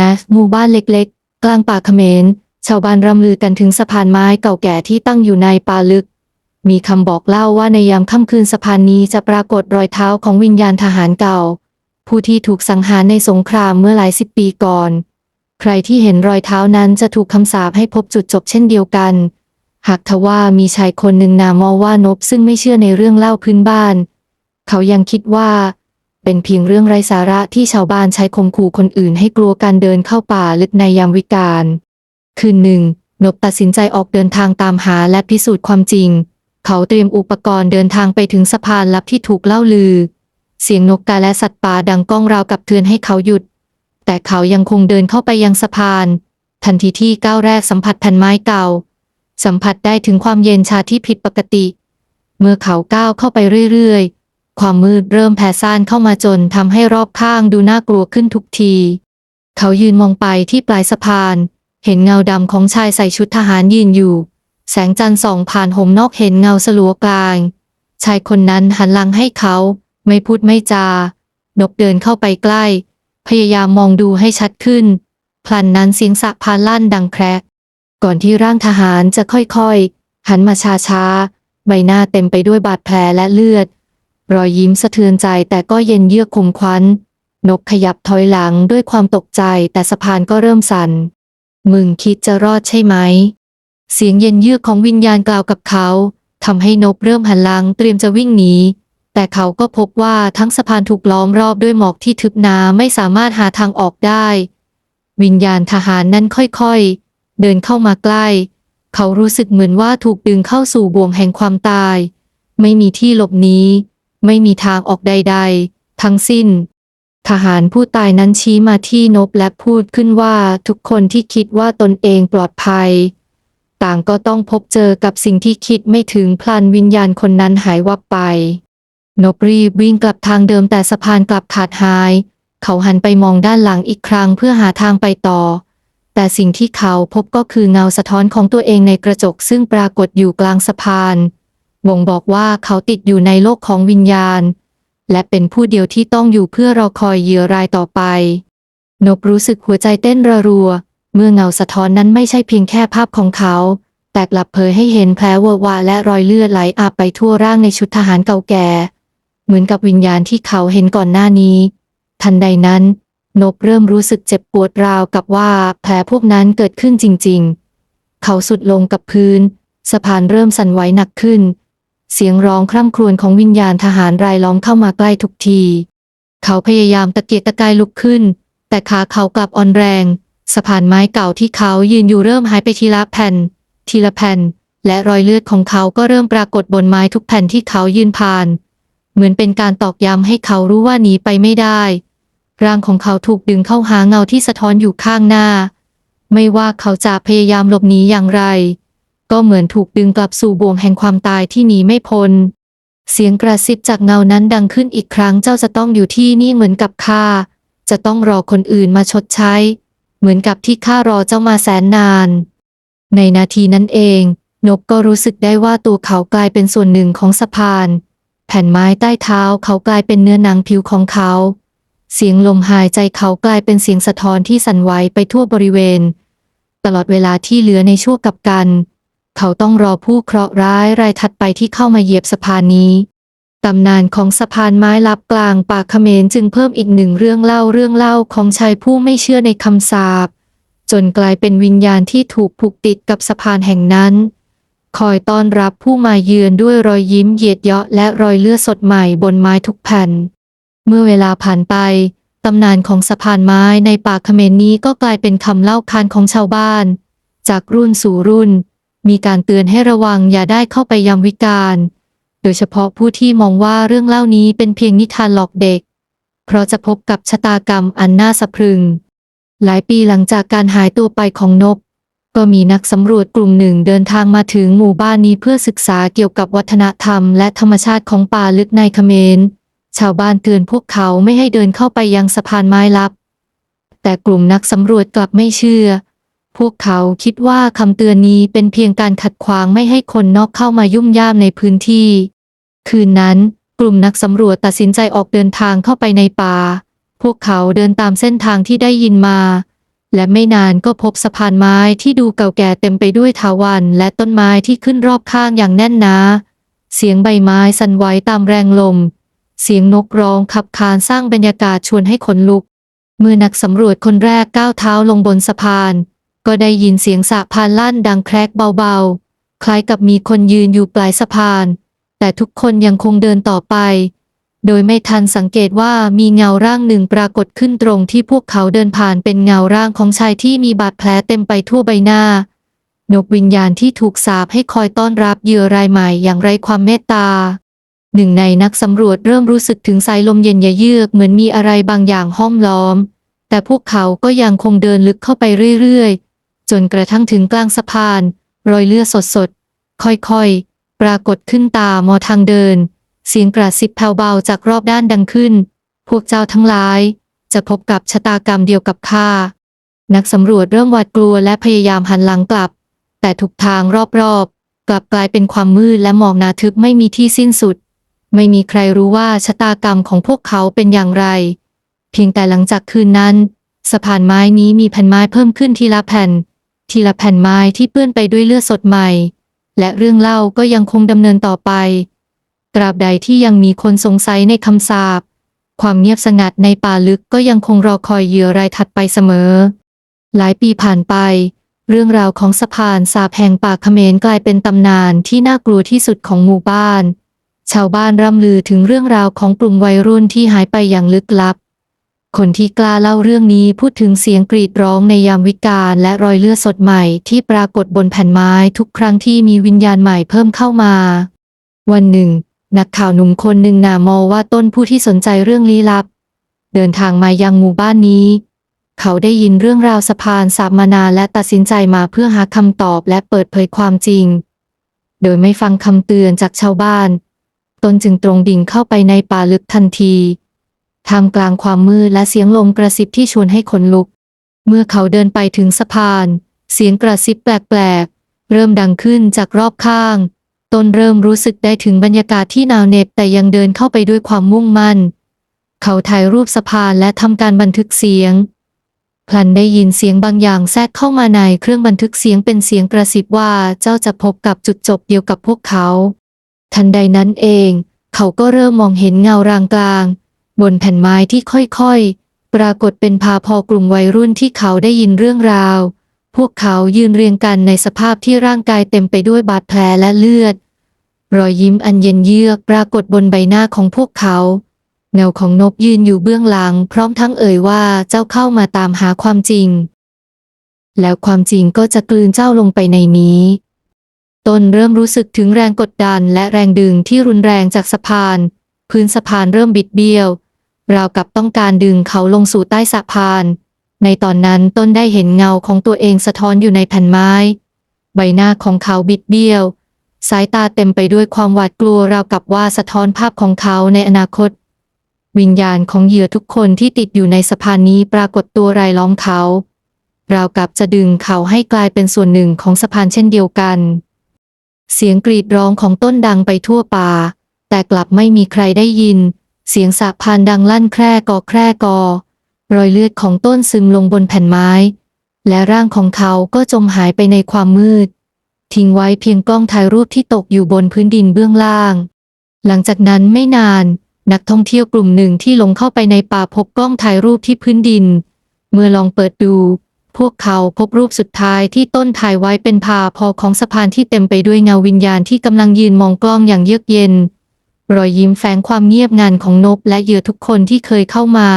นะหมู่บ้านเล็กๆ กลางป่าเขมร ชาวบ้านร่ำลือกันถึงสะพานไม้เก่าแก่ที่ตั้งอยู่ในป่าลึก มีคำบอกเล่าว่าในยามค่ำคืนสะพานนี้จะปรากฏรอยเท้าของวิญญาณทหารเก่า ผู้ที่ถูกสังหารในสงครามเมื่อหลายสิบปีก่อน ใครที่เห็นรอยเท้านั้นจะถูกคำสาปให้พบจุดจบเช่นเดียวกัน หากทว่ามีชายคนหนึ่งนามว่านบซึ่งไม่เชื่อในเรื่องเล่าพื้นบ้าน เขายังคิดว่า เป็นเพียงเรื่องไร้สาระที่ชาวบ้านใช้ข่มขู่คนอื่นให้กลัวการเดินเข้าป่าลึกในยามวิกาล คืนหนึ่ง นบตัดสินใจออกเดินทางตามหาและพิสูจน์ความจริง เขาเตรียมอุปกรณ์เดินทางไปถึงสะพานลับที่ถูกเล่าลือ เสียงนกกาและสัตว์ป่าดังก้องราวกับเตือนให้เขาหยุด แต่เขายังคงเดินเข้าไปยังสะพาน ทันทีที่ก้าวแรกสัมผัสแผ่นไม้เก่า สัมผัสได้ถึงความเย็นชาที่ผิดปกติ เมื่อเขาก้าวเข้าไปเรื่อยๆ ความมืดเริ่มแผ่ซ่านเข้ามาจนทำให้รอบข้างดูน่ากลัวขึ้นทุกที เขายืนมองไปที่ปลายสะพาน เห็นเงาดำของชายใส่ชุดทหารยืนอยู่ แสงจันทร์ส่องผ่านห่มนอกเห็นเงาสลัวกลาง ชายคนนั้นหันหลังให้เขา ไม่พูดไม่จานกเดินเข้าไปใกล้ พยายามมองดูให้ชัดขึ้น พลันนั้นเสียงสะพานลั่นดังแครก ก่อนที่ร่างทหารจะค่อยๆ หันมาช้าๆ ใบหน้าเต็มไปด้วยบาดแผลและเลือด รอยยิ้มสะเทือนใจแต่ก็เย็นเยือกคมควัน นกขยับถอยหลังด้วยความตกใจแต่สะพานก็เริ่มสั่น มึงคิดจะรอดใช่ไหม เสียงเย็นเยือกของวิญญาณกล่าวกับเขาทำให้นบเริ่มหันหลังเตรียมจะวิ่งหนีแต่เขาก็พบว่าทั้งสะพานถูกล้อมรอบด้วยหมอกที่ทึบหนาไม่สามารถหาทางออกได้ วิญญาณทหารนั้นค่อยๆ เดินเข้ามาใกล้ เขารู้สึกเหมือนว่าถูกดึงเข้าสู่บ่วงแห่งความตาย ไม่มีที่หลบหนี ไม่มีทางออกใดๆ ทั้งสิ้น ทหารผู้ตายนั้นชี้มาที่นบและพูดขึ้นว่าทุกคนที่คิดว่าตนเองปลอดภัย ต่างก็ต้องพบเจอกับสิ่งที่คิดไม่ถึงพลันวิญญาณคนนั้นหายวับไป นบรีบวิ่งกลับทางเดิมแต่สะพานกลับขาดหาย เขาหันไปมองด้านหลังอีกครั้งเพื่อหาทางไปต่อแต่สิ่งที่เขาพบก็คือเงาสะท้อนของตัวเองในกระจกซึ่งปรากฏอยู่กลางสะพาน บ่งบอกว่าเขาติดอยู่ในโลกของวิญญาณ และเป็นผู้เดียวที่ต้องอยู่เพื่อรอคอยเหยื่อรายต่อไปนบรู้สึกหัวใจเต้นระรัว เมื่อเงาสะท้อนนั้นไม่ใช่เพียงแค่ภาพของเขา แต่กลับเผยให้เห็นแผลเวอะวะและรอยเลือดไหลอาบไปทั่วร่างในชุดทหารเก่าแก่ เหมือนกับวิญญาณที่เขาเห็นก่อนหน้านี้ ทันใดนั้นนบเริ่มรู้สึกเจ็บปวดราวกับว่าแผลพวกนั้นเกิดขึ้นจริง ๆ เขาสุดลงกับพื้น สะพานเริ่มสั่นไหวหนักขึ้น เสียงร้องคร่ำครวญของวิญญาณทหารรายล้อมเข้ามาใกล้ทุกที เขาพยายามตะเกียกตะกายลุกขึ้น แต่ขาเขากลับอ่อนแรง สะพานไม้เก่าที่เขายืนอยู่เริ่มหายไปทีละแผ่น ทีละแผ่น และรอยเลือดของเขาก็เริ่มปรากฏบนไม้ทุกแผ่นที่เขายืนผ่าน เหมือนเป็นการตอกย้ำให้เขารู้ว่าหนีไปไม่ได้ ร่างของเขาถูกดึงเข้าหาเงาที่สะท้อนอยู่ข้างหน้า ไม่ว่าเขาจะพยายามหลบหนีอย่างไร ก็เหมือนถูกดึงกลับสู่บ่วงแห่งความตายที่หนีไม่พ้น เสียงกระซิบจากเงานั้นดังขึ้นอีกครั้งเจ้าจะต้องอยู่ที่นี่เหมือนกับข้า จะต้องรอคนอื่นมาชดใช้ เหมือนกับที่ข้ารอเจ้ามาแสนนาน ในนาทีนั้นเองนบก็รู้สึกได้ว่าตัวเขากลายเป็นส่วนหนึ่งของสะพาน แผ่นไม้ใต้เท้าเขากลายเป็นเนื้อหนังผิวของเขา เสียงลมหายใจเขากลายเป็นเสียงสะท้อนที่สั่นไหวไปทั่วบริเวณ ตลอดเวลาที่เหลือในช่วงกับกัน เขาต้องรอผู้เคราะห์ร้ายรายถัดไปที่เข้ามาเหยียบสะพานนี้ตำนานของสะพานไม้ลับกลางป่าเขมรจึงเพิ่มอีกหนึ่งเรื่องเล่าเรื่องเล่าของชายผู้ไม่เชื่อในคำสาปจนกลายเป็นวิญญาณที่ถูกผูกติดกับสะพานแห่งนั้น คอยต้อนรับผู้มาเยือนด้วยรอยยิ้มเหยียดเยาะและรอยเลือดสดใหม่บนไม้ทุกแผ่น เมื่อเวลาผ่านไปตำนานของสะพานไม้ในป่าเขมรนี้ก็กลายเป็นคำเล่าคานของชาวบ้าน จากรุ่นสู่รุ่น มีการเตือนให้ระวังอย่าได้เข้าไปยามวิกาลโดยเฉพาะผู้ที่มองว่าเรื่องเล่านี้เป็นเพียงนิทานหลอกเด็ก เพราะจะพบกับชะตากรรมอันน่าสะพรึง หลายปีหลังจากการหายตัวไปของนบก็มีนักสำรวจกลุ่มหนึ่งเดินทางมาถึงหมู่บ้านนี้เพื่อศึกษาเกี่ยวกับวัฒนธรรมและธรรมชาติของป่าลึกในเขมร ชาวบ้านเตือนพวกเขาไม่ให้เดินเข้าไปยังสะพานไม้ลับ แต่กลุ่มนักสำรวจกลับไม่เชื่อ พวกเขาคิดว่าคำเตือนนี้เป็นเพียงการขัดขวางไม่ให้คนนอกเข้ามายุ่มย่ามในพื้นที่ คืนนั้น กลุ่มนักสำรวจตัดสินใจออกเดินทางเข้าไปในป่า พวกเขาเดินตามเส้นทางที่ได้ยินมา และไม่นานก็พบสะพานไม้ที่ดูเก่าแก่เต็มไปด้วยถาวันและต้นไม้ที่ขึ้นรอบข้างอย่างแน่นหนาเสียงใบไม้สั่นไหวตามแรงลม เสียงนกร้องขับคานสร้างบรรยากาศชวนให้ขนลุก เมื่อนักสำรวจคนแรกก้าวเท้าลงบนสะพาน ก็ได้ยินเสียงสะพานลั่นดังแครกเบาๆ คล้ายกับมีคนยืนอยู่ปลายสะพาน แต่ทุกคนยังคงเดินต่อไป โดยไม่ทันสังเกตว่ามีเงาร่างหนึ่งปรากฏขึ้นตรงที่พวกเขาเดินผ่านเป็นเงาร่างของชายที่มีบาดแผลเต็มไปทั่วใบหน้านกวิญญาณที่ถูกสาปให้คอยต้อนรับเหยื่อรายใหม่อย่างไร้ความเมตตา หนึ่งในนักสำรวจเริ่มรู้สึกถึงสายลมเย็นยเยือกเหมือนมีอะไรบางอย่างห้อมล้อม แต่พวกเขาก็ยังคงเดินลึกเข้าไปเรื่อยๆ จนกระทั่งถึงกลางสะพาน รอยเลือดสดๆ ค่อยๆ ปรากฏขึ้นตามอทางเดิน เสียงกระซิบแผ่วเบาจากรอบด้านดังขึ้น พวกเจ้าทั้งหลาย จะพบกับชะตากรรมเดียวกับข้า นักสำรวจเริ่มหวาดกลัวและพยายามหันหลังกลับ แต่ทุกทางรอบๆ กลับกลายเป็นความมืดและหมอกหนาทึบไม่มีที่สิ้นสุด ไม่มีใครรู้ว่าชะตากรรมของพวกเขาเป็นอย่างไร เพียงแต่หลังจากคืนนั้นสะพานไม้นี้มีแผ่นไม้เพิ่มขึ้นทีละแผ่น ทีละแผ่นไม้ที่เปื้อนไปด้วยเลือดสดใหม่ และเรื่องเล่าก็ยังคงดำเนินต่อไป ตราบใดที่ยังมีคนสงสัยในคำสาปความเงียบสงัดในป่าลึกก็ยังคงรอคอยเหยื่อรายถัดไปเสมอ หลายปีผ่านไป เรื่องราวของสะพานสาบแห่งป่าเขมรกลายเป็นตำนานที่น่ากลัวที่สุดของหมู่บ้าน ชาวบ้านร่ำลือถึงเรื่องราวของกลุ่มวัยรุ่นที่หายไปอย่างลึกลับ คนที่กล้าเล่าเรื่องนี้พูดถึงเสียงกรีดร้องในยามวิกาลและรอยเลือดสดใหม่ที่ปรากฏบนแผ่นไม้ทุกครั้งที่มีวิญญาณใหม่เพิ่มเข้ามา วันหนึ่ง นักข่าวหนุ่มคนหนึ่งนามอว่าต้นผู้ที่สนใจเรื่องลี้ลับ เดินทางมายังหมู่บ้านนี้ เขาได้ยินเรื่องราวสะพานสามานาและตัดสินใจมาเพื่อหาคำตอบและเปิดเผยความจริง โดยไม่ฟังคำเตือนจากชาวบ้าน ตนจึงตรงดิ่งเข้าไปในป่าลึกทันที ท่ามกลางความมืดและเสียงลมกระซิบที่ชวนให้ขนลุก เมื่อเขาเดินไปถึงสะพาน เสียงกระซิบแปลกๆ เริ่มดังขึ้นจากรอบข้าง ตนเริ่มรู้สึกได้ถึงบรรยากาศที่หนาวเหน็บแต่ยังเดินเข้าไปด้วยความมุ่งมั่น เขาถ่ายรูปสะพานและทำการบันทึกเสียง พลันได้ยินเสียงบางอย่างแทรกเข้ามาในเครื่องบันทึกเสียงเป็นเสียงกระซิบว่าเจ้าจะพบกับจุดจบเดียวกับพวกเขา ทันใดนั้นเอง เขาก็เริ่มมองเห็นเงารางกลาง บนแผ่นไม้ที่ค่อยๆ ปรากฏเป็นพาพอกลุ่มวัยรุ่นที่เขาได้ยินเรื่องราว พวกเขายืนเรียงกันในสภาพที่ร่างกายเต็มไปด้วยบาดแผลและเลือด รอยยิ้มอันเย็นเยือกปรากฏบนใบหน้าของพวกเขา เงาของนบยืนอยู่เบื้องหลัง พร้อมทั้งเอ่ยว่าเจ้าเข้ามาตามหาความจริง แล้วความจริงก็จะกลืนเจ้าลงไปในนี้ตนเริ่มรู้สึกถึงแรงกดดันและแรงดึงที่รุนแรงจากสะพาน พื้นสะพานเริ่มบิดเบี้ยว ราวกับต้องการดึงเขาลงสู่ใต้สะพาน ในตอนนั้นต้นได้เห็นเงาของตัวเองสะท้อนอยู่ในแผ่นไม้ ใบหน้าของเขาบิดเบี้ยว สายตาเต็มไปด้วยความหวาดกลัวราวกับว่าสะท้อนภาพของเขาในอนาคต วิญญาณของเหยื่อทุกคนที่ติดอยู่ในสะพานนี้ปรากฏตัวรายล้อมเขาราวกับจะดึงเขาให้กลายเป็นส่วนหนึ่งของสะพานเช่นเดียวกัน เสียงกรีดร้องของต้นดังไปทั่วป่า แต่กลับไม่มีใครได้ยิน เสียงสะพานดังลั่นแคร่กอแคร่กอ รอยเลือดของต้นซึมลงบนแผ่นไม้ และร่างของเขาก็จมหายไปในความมืด ทิ้งไว้เพียงกล้องถ่ายรูปที่ตกอยู่บนพื้นดินเบื้องล่าง หลังจากนั้นไม่นาน นักท่องเที่ยวกลุ่มหนึ่งที่ลงเข้าไปในป่าพบกล้องถ่ายรูปที่พื้นดิน เมื่อลองเปิดดู พวกเขาพบรูปสุดท้ายที่ต้นถ่ายไว้เป็นภาพอของสะพานที่เต็มไปด้วยเงาวิญญาณที่กำลังยืนมองกล้องอย่างเยือกเย็น รอยยิ้มแฝงความเงียบงันของนบและเหยื่อทุกคนที่เคยเข้ามา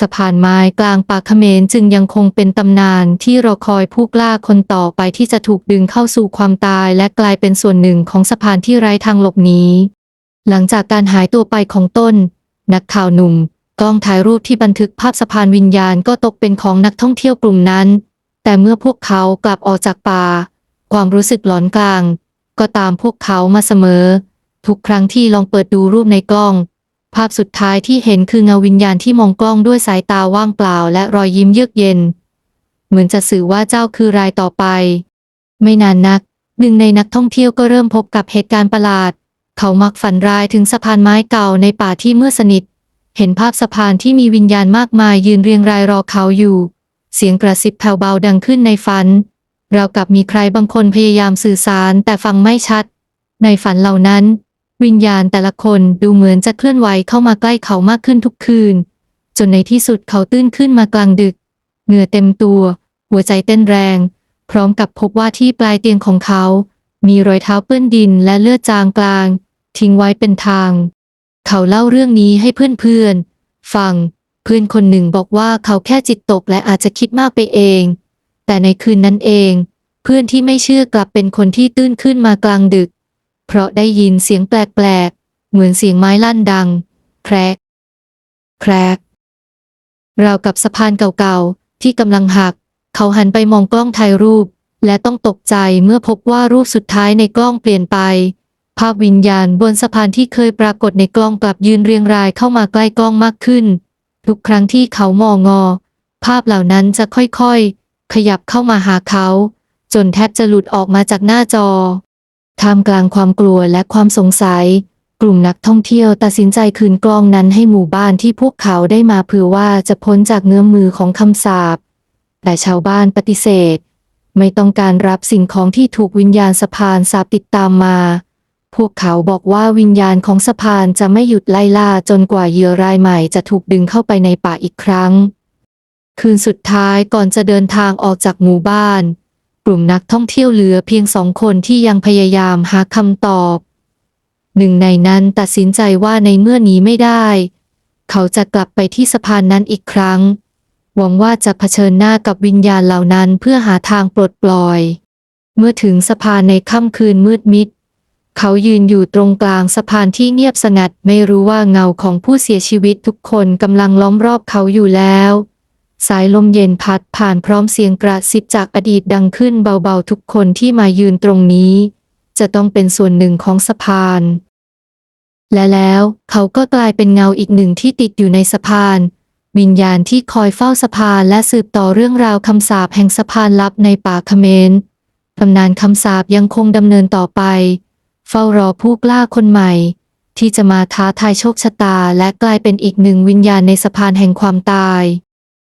สะพานไม้กลางป่าเขมรจึงยังคงเป็นตำนานที่รอคอยผู้กล้าคนต่อไปที่จะถูกดึงเข้าสู่ความตายและกลายเป็นส่วนหนึ่งของสะพานที่ไร้ทางหลบหนีหลังจากการหายตัวไปของต้น นักข่าวหนุ่มกล้องถ่ายรูปที่บันทึกภาพสะพานวิญญาณก็ตกเป็นของนักท่องเที่ยวกลุ่มนั้น แต่เมื่อพวกเขากลับออกจากป่า ความรู้สึกหลอนกลาง ก็ตามพวกเขามาเสมอ ทุกครั้งที่ลองเปิดดูรูปในกล้อง ภาพสุดท้ายที่เห็นคือเงาวิญญาณที่มองกล้องด้วยสายตาว่างเปล่าและรอยยิ้มเยือกเย็น เหมือนจะสื่อว่าเจ้าคือรายต่อไป ไม่นานนัก หนึ่งในนักท่องเที่ยวก็เริ่มพบกับเหตุการณ์ประหลาด เขามักฝันร้ายถึงสะพานไม้เก่าในป่าที่เมืดสนิท เห็นภาพสะพานที่มีวิญญาณมากมายยืนเรียงรายรอเขาอยู่ เสียงกระซิบแผ่วเบาดังขึ้นในฝันเรากับมีใครบางคนพยายามสื่อสารแต่ฟังไม่ชัด ในฝันเหล่านั้น วิญญาณแต่ละคนดูเหมือนจะเคลื่อนไหวเข้ามาใกล้เขามากขึ้นทุกคืน จนในที่สุดเขาตื่นขึ้นมากลางดึก เหงื่อเต็มตัว หัวใจเต้นแรง พร้อมกับพบว่าที่ปลายเตียงของเขา มีรอยเท้าเปื้อนดินและเลือดจางกลาง ทิ้งไว้เป็นทาง เขาเล่าเรื่องนี้ให้เพื่อนๆฟัง เพื่อนคนหนึ่งบอกว่าเขาแค่จิตตกและอาจจะคิดมากไปเอง แต่ในคืนนั้นเอง เพื่อนที่ไม่เชื่อกลับเป็นคนที่ตื้นขึ้นมากลางดึก เพราะได้ยินเสียงแปลกๆ เหมือนเสียงไม้ลั่นดัง แครก แครก ราวกับสะพานเก่าๆ ที่กำลังหัก เขาหันไปมองกล้องถ่ายรูป และต้องตกใจเมื่อพบว่ารูปสุดท้ายในกล้องเปลี่ยนไป ภาพวิญญาณบนสะพานที่เคยปรากฏในกล้องกลับยืนเรียงรายเข้ามาใกล้กล้องมากขึ้น ทุกครั้งที่เขามองงอ ภาพเหล่านั้นจะค่อยๆ ขยับเข้ามาหาเขา จนแทบจะหลุดออกมาจากหน้าจอ ท่ามกลางความกลัวและความสงสัย กลุ่มนักท่องเที่ยวตัดสินใจคืนกล้องนั้นให้หมู่บ้านที่พวกเขาได้มาเผื่อว่าจะพ้นจากเงื้อมมือของคำสาป แต่ชาวบ้านปฏิเสธ ไม่ต้องการรับสิ่งของที่ถูกวิญญาณสะพานสาปติดตามมา พวกเขาบอกว่าวิญญาณของสะพานจะไม่หยุดไล่ล่าจนกว่าเหยื่อรายใหม่จะถูกดึงเข้าไปในป่าอีกครั้ง คืนสุดท้ายก่อนจะเดินทางออกจากหมู่บ้าน กลุ่มนักท่องเที่ยวเหลือเพียงสองคนที่ยังพยายามหาคำตอบ หนึ่งในนั้นตัดสินใจว่าในเมื่อนี้ไม่ได้ เขาจะกลับไปที่สะพานนั้นอีกครั้ง หวังว่าจะเผชิญหน้ากับวิญญาณเหล่านั้นเพื่อหาทางปลดปล่อย เมื่อถึงสะพานในค่ำคืนมืดมิด เขายืนอยู่ตรงกลางสะพานที่เงียบสงัดไม่รู้ว่าเงาของผู้เสียชีวิตทุกคนกำลังล้อมรอบเขาอยู่แล้ว สายลมเย็นพัดผ่านพร้อมเสียงกระซิบจากอดีตดังขึ้นเบาๆทุกคนที่มายืนตรงนี้ จะต้องเป็นส่วนหนึ่งของสะพาน และแล้วเขาก็กลายเป็นเงาอีกหนึ่งที่ติดอยู่ในสะพาน วิญญาณที่คอยเฝ้าสะพานและสืบต่อเรื่องราวคำสาปแห่งสะพานลับในป่าเขมรตำนานคำสาปยังคงดำเนินต่อไป เฝ้ารอผู้กล้าคนใหม่ ที่จะมาท้าทายโชคชะตาและกลายเป็นอีกหนึ่งวิญญาณในสะพานแห่งความตาย